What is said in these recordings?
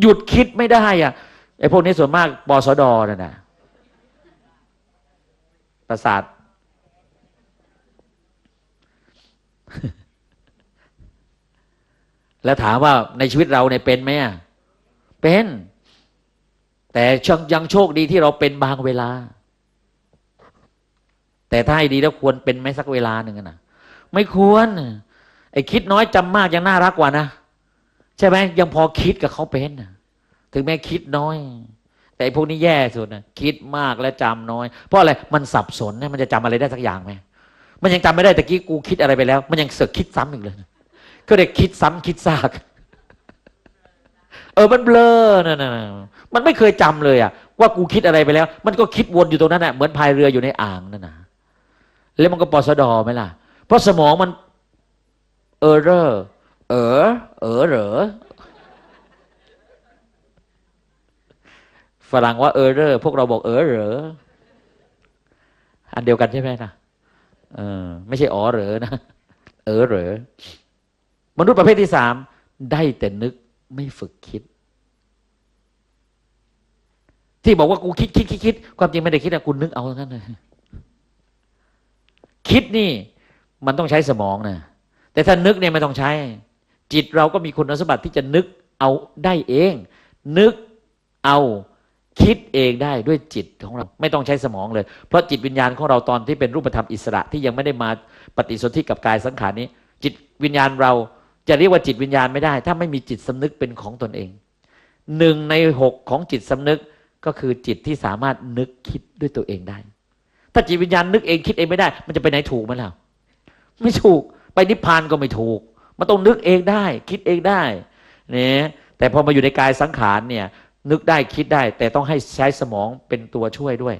หยุดคิดไม่ได้อะไอ้พวกนี้ส่วนมากปสดนั่นะประสาทแล้วถามว่าในชีวิตเราเนี่ยเป็นไหมอะเป็น แต่ยังโชคดีที่เราเป็นบางเวลา แต่ถ้าให้ดีแล้วควรเป็นไหมสักเวลาหนึ่งนะไม่ควร ไอ้คิดน้อยจำมากยังน่ารักกว่านะ ใช่ไหมยังพอคิดกับเขาเป็นถึงแม้คิดน้อย แต่พวกนี้แย่สุดนะคิดมากและจำน้อย เพราะอะไรมันสับสนนะมันจะจำอะไรได้สักอย่างไหมมันยังจำไม่ได้ตะกี้กูคิดอะไรไปแล้ว มันยังเสือกคิดซ้ำอีกเลยก็เด็กคิดซ้ำคิดซาก เออมันเบลอนะนะมันไม่เคยจำเลยอะ ว่ากูคิดอะไรไปแล้ว มันก็คิดวนอยู่ตรงนั้นน่ะเหมือนพายเรืออยู่ในอ่างนั่นนะแล้วมันก็ปอสดอไหมล่ะ เพราะสมองมันเออเรอ เออ เออเหรอฝรั่งว่าเออเรอพวกเราบอกเออเหรออันเดียวกันใช่ไหมนะเออ ไม่ใช่อ๋อเหรอนะเออเหรอมนุษย์ประเภทที่สามได้แต่นึกไม่ฝึกคิด ที่บอกว่ากูคิดคิดคิดคิดความจริงไม่ได้คิดนะกูนึกเอาเท่านั้นเลยคิดนี่ มันต้องใช้สมองนะแต่ถ้านึกเนี่ยไม่ต้องใช้ จิตเราก็มีคุณสมบัติที่จะนึกเอาได้เอง นึกเอาคิดเองได้ด้วยจิตของเราไม่ต้องใช้สมองเลย เพราะจิตวิญญาณของเราตอนที่เป็นรูปธรรมอิสระที่ยังไม่ได้มาปฏิสนธิกับกายสังขารนี้ จิตวิญญาณเราจะเรียกว่าจิตวิญญาณไม่ได้ ถ้าไม่มีจิตสำนึกเป็นของตนเองหนึ่งในหกของจิตสำนึกก็คือจิตที่สามารถนึกคิดด้วยตัวเองได้ ถ้าจิตวิญญาณนึกเองคิดเองไม่ได้ มันจะไปไหนถูกไหมล่ะไม่ถูก ไปนิพพานก็ไม่ถูก มันต้องนึกเองได้ คิดเองได้เนี่ยแต่พอมาอยู่ในกายสังขารเนี่ย นึกได้คิดได้ แต่ต้องให้ใช้สมองเป็นตัวช่วยด้วย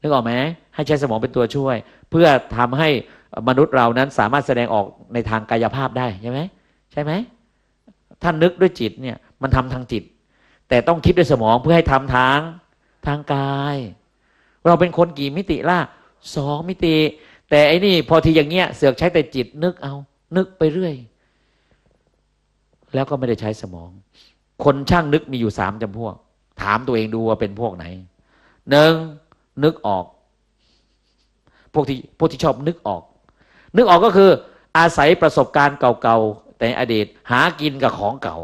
นึกออกไหมให้ใช้สมองเป็นตัวช่วย เพื่อทำให้มนุษย์เรานั้นสามารถแสดงออกในทางกายภาพได้ใช่ไหมใช่ไหมถ้านึกด้วยจิตเนี่ยมันทำทางจิต แต่ต้องคิดด้วยสมองเพื่อให้ทำทางทางกาย เราเป็นคนกี่มิติล่ะสองมิติ แต่ไอ้นี่พอทีอย่างเงี้ยเสือกใช้แต่จิตนึกเอา นึกไปเรื่อย แล้วก็ไม่ได้ใช้สมอง คนช่างนึกมีอยู่สามจำพวก ถามตัวเองดูว่าเป็นพวกไหนหนึ่งนึกออก พวกที่พวกที่ชอบนึกออก นึกออกก็คือ อาศัยประสบการณ์เก่าๆแต่อดีตหากินกับของเก่า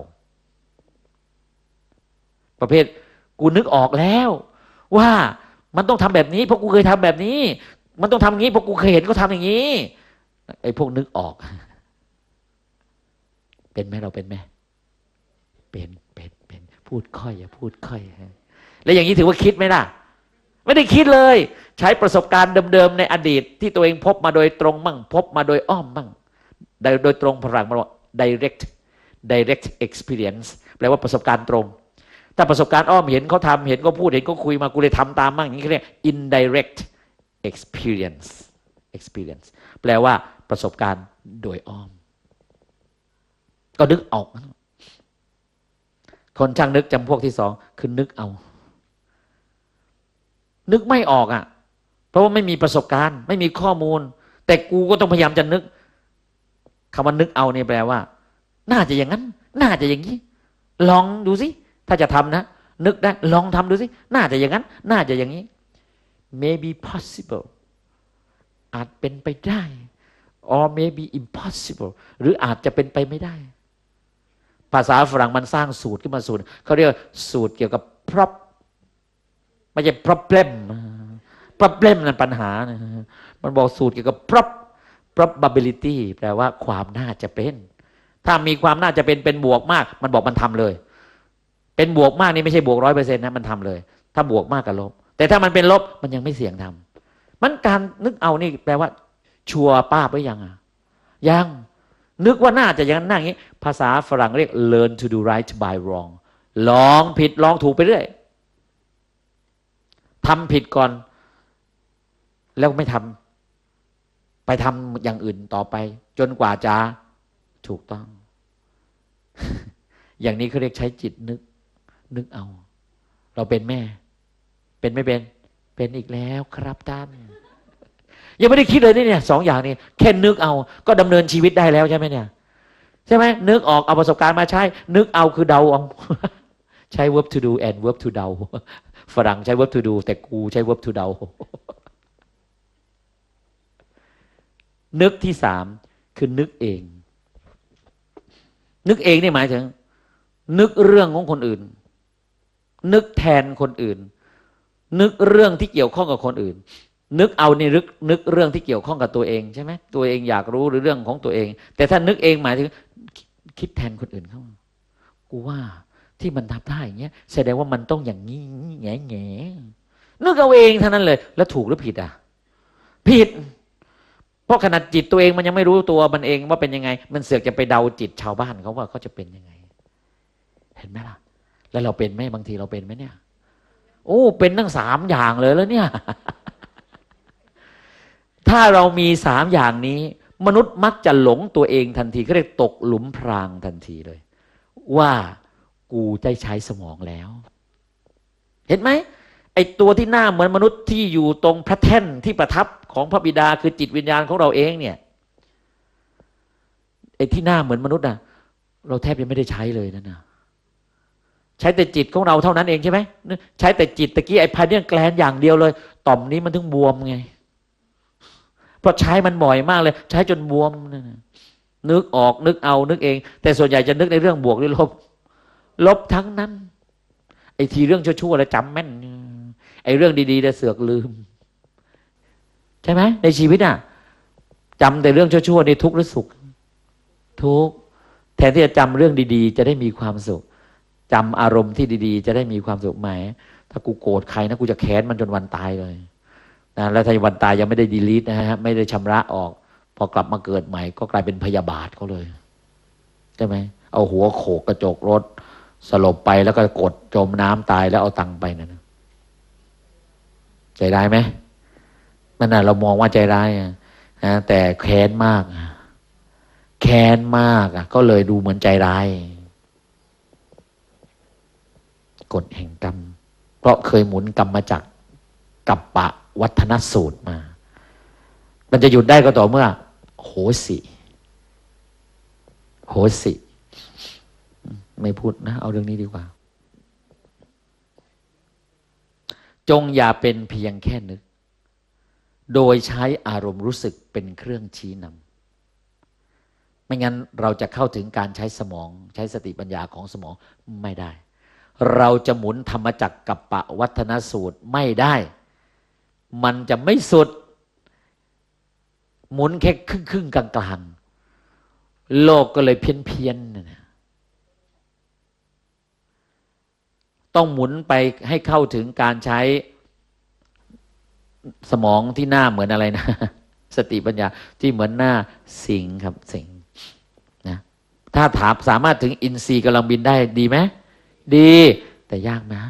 ประเภทกูนึกออกแล้ว ว่ามันต้องทำแบบนี้เพราะกูเคยทำแบบนี้ มันต้องทำอย่างนี้เพราะกูเคยเห็นเขาทำอย่างนี้ไอ้พวกนึกออก เป็นไหมเราเป็นไหมเป็นเป็นเป็นพูดค่อยอย่าพูดค่อยฮะแล้วอย่างนี้ถือว่าคิดไหมล่ะ ไม่ได้คิดเลย ใช้ประสบการณ์เดิมๆในอดีต ที่ตัวเองพบมาโดยตรงมั่ง พบมาโดยอ้อมมั่งโดยตรงพลังมันว่า direct direct experience แปลว่าประสบการณ์ตรง ถ้าประสบการณ์อ้อมเห็นเขาทำเห็นเขาพูดเห็นเขาคุยมากูเลยทำตามมั่งอย่างนี้เขาเรียก indirect experience experience แปลว่าประสบการณ์โดยอ้อม ก็นึกออก คนช่างนึกจำพวกที่สองคือนึกเอา นึกไม่ออกอะ เพราะว่าไม่มีประสบการณ์ ไม่มีข้อมูล แต่กูก็ต้องพยายามจะนึกคำว่านึกเอาเนี่ยแปลว่า น่าจะอย่างนั้น น่าจะอย่างนี้ ลองดูสิ ถ้าจะทำนะ นึกได้ ลองทำดูสิ น่าจะอย่างนั้น น่าจะอย่างนี้ maybe possible อาจเป็นไปได้ or maybe impossible หรืออาจจะเป็นไปไม่ได้ ภาษาฝรั่งมันสร้างสูตรขึ้นมาสูตรเขาเรียกสูตรเกี่ยวกับ prop ไม่ใช่ problem problem นั่นปัญหานะมันบอกสูตรเกี่ยวกับ prop probability แปลว่าความน่าจะเป็น ถ้ามีความน่าจะเป็นเป็นบวกมาก มันบอกมันทำเลย เป็นบวกมากนี่ไม่ใช่บวกร้อยเปอร์เซ็นต์นะมันทำเลย ถ้าบวกมากกับลบ แต่ถ้ามันเป็นลบมันยังไม่เสี่ยงทำมันการนึกเอานี่แปลว่า ชัวร์ป้าไปยังอะยัง นึกว่าน่าจะอย่างนั้นอย่างนี้ ภาษาฝรั่งเรียก learn to do right by wrong ลองผิดลองถูกไปเรื่อยทำผิดก่อน แล้วไม่ทำไปทำอย่างอื่นต่อไป จนกว่าจะถูกต้อง อย่างนี้เขาเรียกใช้จิตนึก นึกเอา เราเป็นแม่ เป็นไม่เป็น เป็นอีกแล้วครับท่าน ยังไม่ได้คิดเลยนี่เนี่ยสองอย่างนี้แค่นึกเอาก็ดำเนินชีวิตได้แล้วใช่ไหมเนี่ย ใช่ไหมนึกออกเอาประสบการณ์มาใช้ นึกเอาคือเดาเอาใช้ verb to do and verb to do ฝรั่งใช้ verb to do แต่กูใช้ verb to do นึกที่สามคือนึกเอง นึกเองนี่หมายถึง นึกเรื่องของคนอื่น นึกแทนคนอื่น นึกเรื่องที่เกี่ยวข้องกับคนอื่น นึกเอานี่นึกนึกเรื่องที่เกี่ยวข้องกับตัวเองใช่ไหมตัวเองอยากรู้หรือเรื่องของตัวเอง แต่ถ้านึกเองหมายถึงคิดแทนคนอื่นเขากูว่าที่มันทำได้อย่างเงี้ยแสดงว่ามันต้องอย่างนี้แง่แง่นึกเอาเองเท่านั้นเลย แล้วถูกหรือผิดอะ ผิด เพราะขนาดจิตตัวเองมันยังไม่รู้ตัวมันเองว่าเป็นยังไง มันเสือกจะไปเดาจิตชาวบ้านเขาว่าเขาจะเป็นยังไง เห็นไหมล่ะ แล้วเราเป็นไหมบางทีเราเป็นไหมเนี่ย โอ้เป็นทั้งสามอย่างเลยแล้วเนี่ย ถ้าเรามีสามอย่างนี้ มนุษย์มักจะหลงตัวเองทันทีเขาเรียกตกหลุมพรางทันทีเลย ว่ากูได้ใช้สมองแล้ว เห็นไหมไอตัวที่หน้าเหมือนมนุษย์ที่อยู่ตรงพระแท่นที่ประทับของพระบิดาคือจิตวิญญาณของเราเองเนี่ยไอที่หน้าเหมือนมนุษย์นะเราแทบยังไม่ได้ใช้เลยนั่นนะใช้แต่จิตของเราเท่านั้นเองใช่ไหมใช้แต่จิตตะกี้ไอ้พายเนี่ยแกลนอย่างเดียวเลย ต่อมนี้มันถึงบวมไง เพราะใช้มันบ่อยมากเลย ใช้จนบวมนึกออกนึกเอานึกเอง แต่ส่วนใหญ่จะนึกในเรื่องบวกหรือลบ ลบทั้งนั้น ไอ้ทีเรื่องชั่วๆแล้วจำแม่น ไอ้เรื่องดีๆแล้วเสือกลืม ใช่ไหมในชีวิตอะจำแต่เรื่องชั่วๆในทุกข์หรือสุข ทุกข์แทนที่จะจำเรื่องดี ๆ จะได้มีความสุขจำอารมณ์ที่ดี ๆ จะได้มีความสุขไหมถ้ากูโกรธใครนะกูจะแค้นมันจนวันตายเลย นะแล้วถ้าวันตายยังไม่ได้ดีลีทนะฮะไม่ได้ชำระออก พอกลับมาเกิดใหม่ ก็กลายเป็นพยาบาทเขาเลยใช่ไหมเอาหัวโขกกระจกรถ สลบไปแล้วก็กดจมน้ำตายแล้วเอาตังไปนะั่นใจร้ายไหมนั่นน่ะเรามองว่าใจร้ายนะแต่แค้นมาก แค้นมากอะก็เลยดูเหมือนใจร้ายกฎแห่งกรรม เพราะเคยหมุนกรรมมาจากกัปปะ วัฒนสูตรมา มันจะหยุดได้ก็ต่อเมื่อ โหสิ โหสิ ไม่พูดนะ เอาเรื่องนี้ดีกว่า จงอย่าเป็นเพียงแค่นึก โดยใช้อารมณ์รู้สึกเป็นเครื่องชี้นำไม่งั้นเราจะเข้าถึงการใช้สมองใช้สติปัญญาของสมองไม่ได้ เราจะหมุนธรรมจักรกับปะวัฒนสูตรไม่ได้ มันจะไม่สุด หมุนแค่ครึ่งครึ่งกลางกลางโลกก็เลยเพี้ยนเพียนต้องหมุนไปให้เข้าถึงการใช้สมองที่หน้าเหมือนอะไรนะ สติปัญญาที่เหมือนหน้าสิงครับสิงนะถ้าถามสามารถถึงอินทรีย์กำลังบินได้ดีไหมดีแต่ยากนะ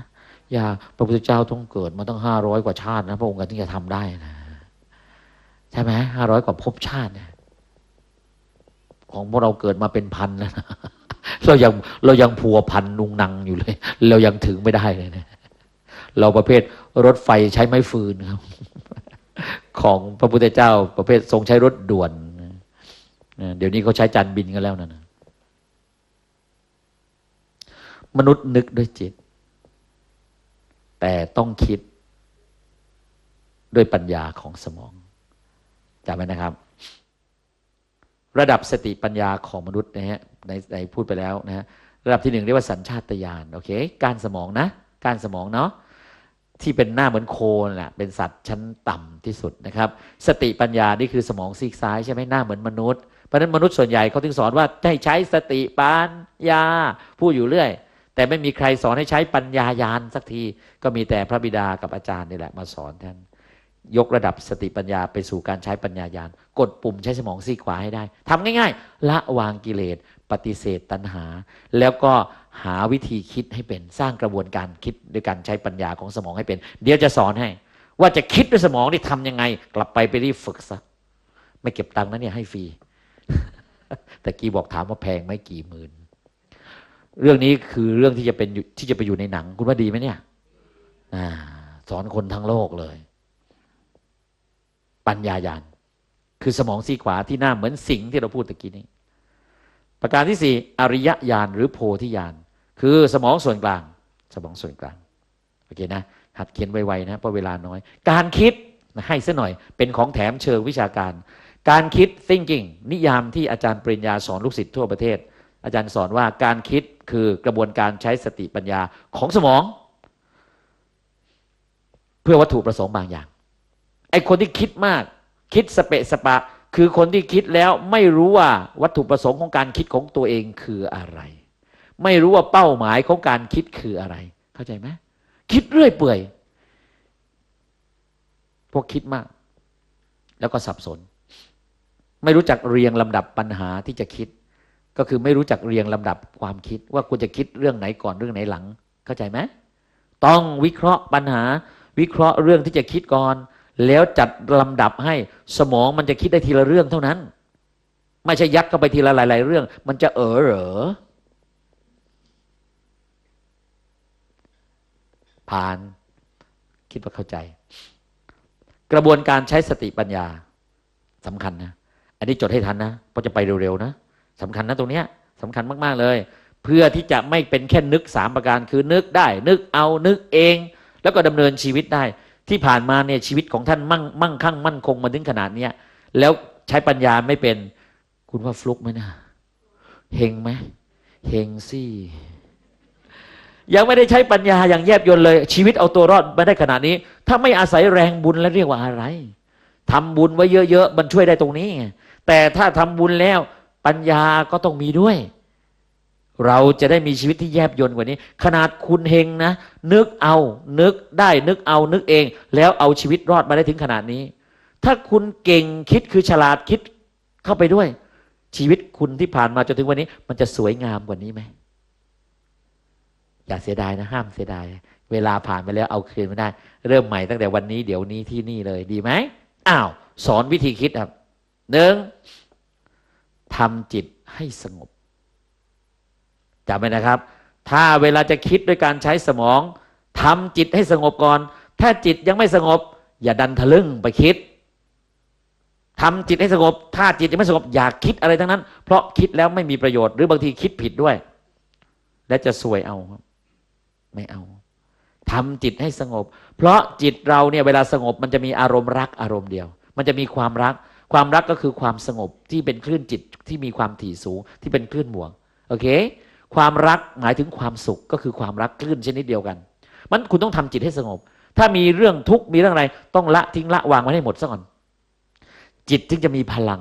ยาพระพุทธเจ้าต้องเกิดมาตั้งห้าร้อยกว่าชาตินะพระองค์ถึงจะทำได้นะใช่ไหมห้าร้อยกว่าภพชาติเนี่ยของพวกเราเกิดมาเป็นพันนะเรายังเรายังพัวพันนุงนังอยู่เลย เรายังถึงไม่ได้เลยนะเราประเภทรถไฟใช้ไม้ฟืนครับ ของพระพุทธเจ้า ประเภททรงใช้รถด่วนเดี๋ยวนี้เขาใช้จานบินกันแล้วนะมนุษย์นึกด้วยจิต แต่ต้องคิดด้วยปัญญาของสมองจำไว้นะครับ ระดับสติปัญญาของมนุษย์นะฮะในในพูดไปแล้วนะฮะระดับที่หนึ่งเรียกว่าสัญชาตญาณโอเค การสมองนะ การสมองเนาะที่เป็นหน้าเหมือนโคนแหละเป็นสัตว์ชั้นต่ำที่สุดนะครับ สติปัญญานี่คือสมองซีกซ้ายใช่ไหมหน้าเหมือนมนุษย์เพราะฉะนั้นมนุษย์ส่วนใหญ่เขาถึงสอนว่าให้ใช้สติปัญญาพูดอยู่เรื่อย แต่ไม่มีใครสอนให้ใช้ปัญญายานสักที ก็มีแต่พระบิดากับอาจารย์นี่แหละมาสอนท่านยกระดับสติปัญญาไปสู่การใช้ปัญญายาน กดปุ่มใช้สมองซีกขวาให้ได้ทำง่าย ๆ ละวางกิเลส ปฏิเสธตัณหา แล้วก็หาวิธีคิดให้เป็นสร้างกระบวนการคิดด้วยการใช้ปัญญาของสมองให้เป็น เดี๋ยวจะสอนให้ ว่าจะคิดด้วยสมองนี่ทำยังไง กลับไปไปรีบฝึกซะไม่เก็บตังค์นะเนี่ยให้ฟรีแต่กี้บอกถามว่าแพงไหมกี่หมื่น เรื่องนี้คือเรื่องที่จะเป็นที่จะไปอยู่ในหนัง คุณว่าดีไหมเนี่ยอสอนคนทั้งโลกเลย ปัญญายานคือสมองซีขวาที่หน้าเหมือนสิงที่เราพูดตะกี้นี้ ประการที่สี่อริยญาณหรือโพธิญาณคือสมองส่วนกลาง สมองส่วนกลางโอเคนะหัดเขียนไวๆนะเพราะเวลาน้อย การคิดให้ซะหน่อย เป็นของแถมเชิงวิชาการ การคิด thinking นิยามที่อาจารย์ปริญญาสอนลูกศิษย์ทั่วประเทศ อาจารย์สอนว่าการคิดคือกระบวนการใช้สติปัญญาของสมอง เพื่อวัตถุประสงค์บางอย่าง ไอ้คนที่คิดมาก คิดสเปะสปะ คือคนที่คิดแล้วไม่รู้ว่าวัตถุประสงค์ของการคิดของตัวเองคืออะไร ไม่รู้ว่าเป้าหมายของการคิดคืออะไร เข้าใจไหมคิดเรื่อยเปื่อย พวกคิดมาก แล้วก็สับสน ไม่รู้จักเรียงลำดับปัญหาที่จะคิด ก็คือไม่รู้จักเรียงลำดับความคิดว่าควรจะคิดเรื่องไหนก่อนเรื่องไหนหลัง เข้าใจไหมต้องวิเคราะห์ปัญหา วิเคราะห์เรื่องที่จะคิดก่อน แล้วจัดลำดับให้สมองมันจะคิดได้ทีละเรื่องเท่านั้น ไม่ใช่ยัดเข้าไปทีละหลาย ๆ เรื่อง มันจะเออเหรอผ่าน คิดว่าเข้าใจ กระบวนการใช้สติปัญญาสำคัญนะ อันนี้จดให้ทันนะเพราะจะไปเร็ว ๆ นะ สำคัญนะตรงเนี้ยสำคัญมาก ๆ เลย เพื่อที่จะไม่เป็นแค่นึกสามประการคือนึกได้ นึกเอานึกเอง แล้วก็ดำเนินชีวิตได้ ที่ผ่านมาเนี่ยชีวิตของท่านมั่งมั่งคั่งมั่นคงมาถึงขนาดเนี้ยแล้วใช้ปัญญาไม่เป็น คุณว่าฟลุกไหมนะเฮงไหมเฮงสิยังไม่ได้ใช้ปัญญาอย่างแยบยลเลย ชีวิตเอาตัวรอดมาได้ขนาดนี้ ถ้าไม่อาศัยแรงบุญแล้วเรียกว่าอะไรทำบุญไว้เยอะๆมันช่วยได้ตรงนี้ แต่ถ้าทำบุญแล้ว ปัญญาก็ต้องมีด้วย เราจะได้มีชีวิตที่แยบยลกว่านี้ ขนาดคุณเฮงนะ นึกเอา นึกได้นึกเอา นึกเอง แล้วเอาชีวิตรอดมาได้ถึงขนาดนี้ ถ้าคุณเก่งคิดคือฉลาดคิดเข้าไปด้วย ชีวิตคุณที่ผ่านมาจนถึงวันนี้ มันจะสวยงามกว่านี้ไหมอย่าเสียดายนะ ห้ามเสียดาย เวลาผ่านไปแล้วเอาคืนไม่ได้ เริ่มใหม่ตั้งแต่วันนี้เดี๋ยวนี้ที่นี่เลยดีไหมอ้าว สอนวิธีคิดครับหนึ่ง ทำจิตให้สงบจำไว้นะครับ ถ้าเวลาจะคิดด้วยการใช้สมองทำจิตให้สงบก่อน ถ้าจิตยังไม่สงบ อย่าดันทะลึ่งไปคิดทำจิตให้สงบ ถ้าจิตยังไม่สงบอย่าคิดอะไรทั้งนั้น เพราะคิดแล้วไม่มีประโยชน์หรือบางทีคิดผิดด้วย และจะซวยเอาไม่เอาทำจิตให้สงบ เพราะจิตเราเนี่ยเวลาสงบมันจะมีอารมณ์รักอารมณ์เดียว มันจะมีความรัก ความรักก็คือความสงบที่เป็นคลื่นจิตที่มีความถี่สูงที่เป็นคลื่นบวกโอเค ความรักหมายถึงความสุขก็คือความรักคลื่นชนิดเดียวกัน มันคุณต้องทำจิตให้สงบ ถ้ามีเรื่องทุกข์มีเรื่องอะไร ต้องละทิ้งละวางไว้ให้หมดซะก่อน จิตถึงจะมีพลัง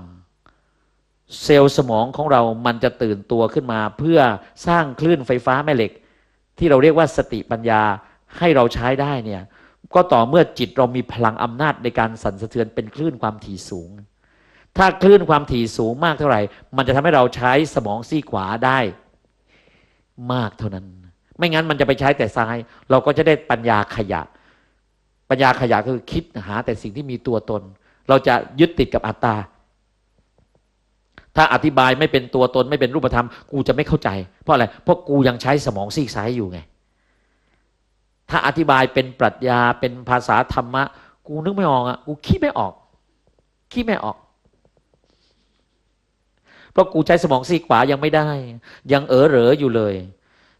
เซลล์สมองของเรามันจะตื่นตัวขึ้นมา เพื่อสร้างคลื่นไฟฟ้าแม่เหล็ก ที่เราเรียกว่าสติปัญญาให้เราใช้ได้เนี่ยก็ต่อเมื่อจิตเรามีพลังอำนาจในการสั่นสะเทือนเป็นคลื่นความถี่สูง ถ้าคลื่นความถี่สูงมากเท่าไหร่ มันจะทำให้เราใช้สมองซีขวาได้มากเท่านั้น ไม่งั้นมันจะไปใช้แต่ซ้าย เราก็จะได้ปัญญาขยะ ปัญญาขยะคือคิดหาแต่สิ่งที่มีตัวตน เราจะยึดติดกับอัตตา ถ้าอธิบายไม่เป็นตัวตนไม่เป็นรูปธรรม กูจะไม่เข้าใจ เพราะอะไร เพราะกูยังใช้สมองซีกซ้ายอยู่ไง ถ้าอธิบายเป็นปรัชญาเป็นภาษาธรรมะ กูนึกไม่ออกอะ กูคิดไม่ออก คิดไม่ออก เพราะกูใช้สมองซีกขวายังไม่ได้ ยังเออเหรออยู่เลย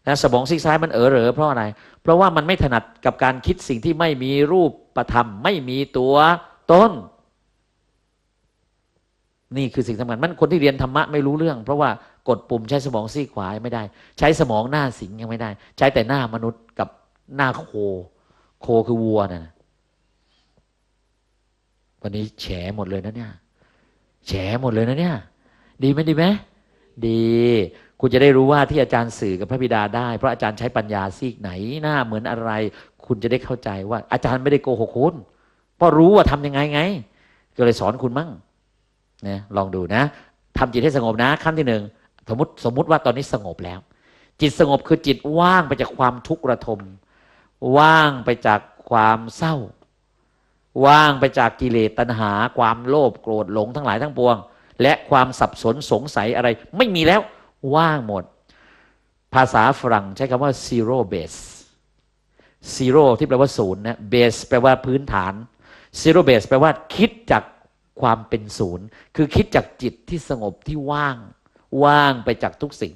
นะสมองซีกซ้ายมันเออเหรอเพราะอะไร เพราะว่ามันไม่ถนัดกับการคิดสิ่งที่ไม่มีรูปประธรรม ไม่มีตัวต้น นี่คือสิ่งสำคัญมันคนที่เรียนธรรมะไม่รู้เรื่อง เพราะว่ากดปุ่มใช้สมองซีกขวาไม่ได้ ใช้สมองหน้าสิงยังไม่ได้ ใช้แต่หน้ามนุษย์กับหน้าโค โคคือวัวนะ่ะวันนี้แฉหมดเลยนะเนี่ย แฉหมดเลยนะเนี่ย ดีไหมดีไหมดี คุณจะได้รู้ว่าที่อาจารย์สื่อกับพระบิดาได้ เพราะอาจารย์ใช้ปัญญาซีกไหนหน้าเหมือนอะไร คุณจะได้เข้าใจว่า อาจารย์ไม่ได้โกหกคุณเพราะรู้ว่าทำยังไงไง ก็เลยสอนคุณมั่งนะลองดูนะทำจิตให้สงบนะขั้นที่หนึ่งสมมติสมมติว่าตอนนี้สงบแล้ว จิตสงบคือจิตว่างไปจากความทุกข์ระทม ว่างไปจากความเศร้า ว่างไปจากกิเลสตัณหา ความโลภโกรธหลงทั้งหลายทั้งปวง และความสับสนสงสัยอะไร ไม่มีแล้วว่างหมด ภาษาฝรั่งใช้คำว่า zero base zero ที่แปลว่าศูนย์นะ base แปลว่าพื้นฐาน zero base แปลว่าคิดจากความเป็นศูนย์ คือคิดจากจิตที่สงบที่ว่าง ว่างไปจากทุกสิ่ง